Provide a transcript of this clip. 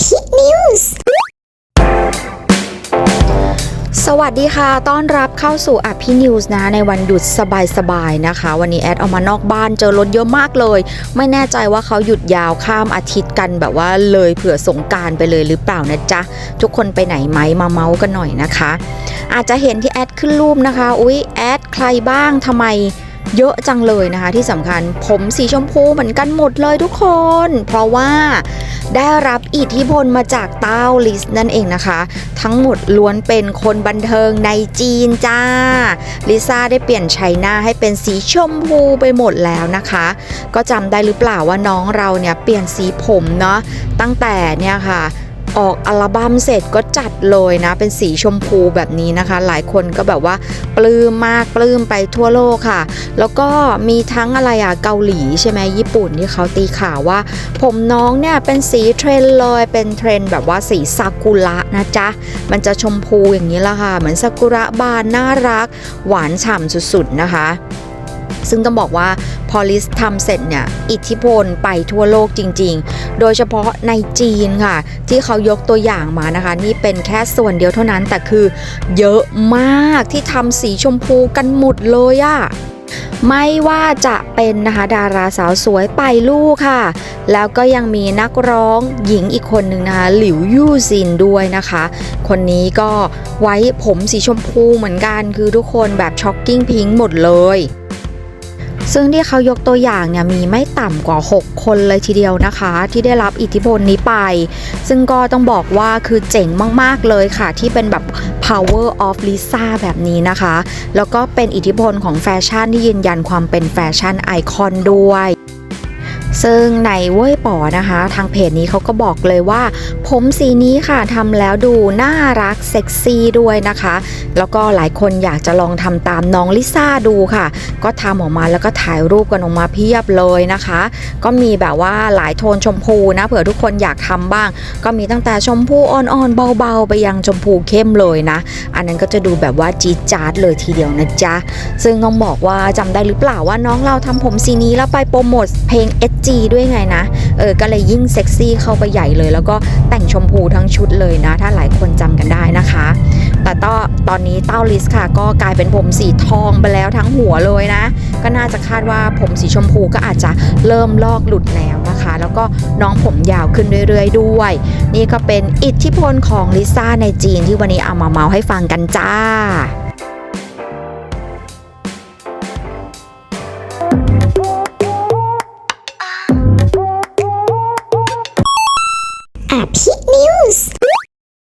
พีนิวส์สวัสดีค่ะ ต้อนรับเข้าสู่อภินิวส์นะ ในวันหยุดสบายๆนะคะ วันนี้แอดออกมานอกบ้านเจอรถเยอะมากเลย ไม่แน่ใจว่าเขาหยุดยาวข้ามอาทิตย์กันแบบว่าเลยเผื่อสงการไปเลยหรือเปล่านะจ๊ะ ทุกคนไปไหนไหมมาเมาส์กันหน่อยนะคะ อาจจะเห็นที่แอดขึ้นรูปนะคะ อุ๊ยแอดใครบ้างทำไม เยอะจังเลยนะคะ ที่สำคัญผมสีชมพูเหมือนกันหมดเลยทุกคน เพราะว่าได้รับอิทธิพลมาจากเต้าลิสนั่นเองนะคะ ทั้งหมดล้วนเป็นคนบันเทิงในจีนจ้าลิซ่าได้เปลี่ยนชัยหน้าให้เป็นสีชมพูไปหมดแล้วนะคะ ก็จำได้หรือเปล่าว่าน้องเราเนี่ยเปลี่ยนสีผมเนาะตั้งแต่เนี่ยค่ะ ออกอัลบั้มเสร็จก็จัดเลยนะ เป็นสีชมพูแบบนี้นะคะ หลายคนก็แบบว่าปลื้มมากปลื้มไปทั่วโลกค่ะ แล้วก็มีทั้งอะไรอะเกาหลีใช่ไหมญี่ปุ่นที่เขาตีข่าวว่า ผมน้องเนี่ยเป็นสีเทรนด์เลยเป็นเทรนแบบว่าสีซากุระนะจ๊ะ มันจะชมพูอย่างนี้ละค่ะ เหมือนซากุระบานน่ารัก หวานฉ่ำสุดๆนะคะ ซึ่งต้องบอกว่าพอลิสทำเสร็จเนี่ยอิทธิพลไปทั่วโลกจริง ๆ โดยเฉพาะในจีนค่ะ ที่เขายกตัวอย่างมานะคะ นี่เป็นแค่ส่วนเดียวเท่านั้นแต่คือ เยอะมากที่ทำสีชมพูกันหมดเลยอะไม่ว่าจะเป็นนะคะดาราสาวสวยไปลูกค่ะ แล้วก็ยังมีนักร้องหญิงอีกคนหนึ่งนะคะหลิวยู่ซินด้วยนะคะ คนนี้ก็ไว้ผมสีชมพูเหมือนกันคือทุกคนแบบช็อกกิ้งพิงค์หมดเลย ซึ่งที่เขายกตัวอย่างเนี่ยมีไม่ต่ำกว่า 6 คนเลยทีเดียวนะคะ ที่ได้รับอิทธิพลนี้ไป ซึ่งก็ต้องบอกว่าคือเจ๋งมาก ๆ เลยค่ะ ที่เป็นแบบ power of Lisa แบบนี้นะคะ แล้วก็เป็นอิทธิพลของแฟชั่นที่ยืนยันความเป็นแฟชั่นไอคอนด้วย ซึ่งในเว่ยป๋อนะคะ ทางเพจนี้เขาก็บอกเลยว่า ผมสีนี้ค่ะทำแล้วดูน่ารักเซ็กซี่ด้วยนะคะ แล้วก็หลายคนอยากจะลองทำตามน้องลิซ่าดูค่ะ ก็ทำออกมาแล้วก็ถ่ายรูปกันออกมาเพียบเลยนะคะ ก็มีแบบว่าหลายโทนชมพูนะเผื่อทุกคนอยากทำบ้าง ก็มีตั้งแต่ชมพูอ่อนๆเบาๆ ไปยังชมพูเข้มเลยนะ อันนั้นก็จะดูแบบว่าจี๊ดจ๊าดเลยทีเดียวนะจ๊ะซึ่งต้องบอกว่าจำได้หรือเปล่าว่าน้องเราทำผมสีนี้แล้วไปโปรโมทเพลง SG ด้วยไงนะ เออ ก็เลยยิ่งเซ็กซี่เข้าไปใหญ่เลย แล้วก็แต่งชมพูทั้งชุดเลยนะ ถ้าหลายคนจำกันได้นะคะ แต่ตอตอนนี้เต้าลิสค่ะ ก็กลายเป็นผมสีทองไปแล้วทั้งหัวเลยนะ ก็น่าจะคาดว่าผมสีชมพูก็อาจจะเริ่มลอกหลุดแล้วนะคะ แล้วก็น้องผมยาวขึ้นเรื่อยๆ ด้วย นี่ก็เป็นอิทธิพลของลิซ่าในจีนที่วันนี้เอามาเมาให้ฟังกันจ้า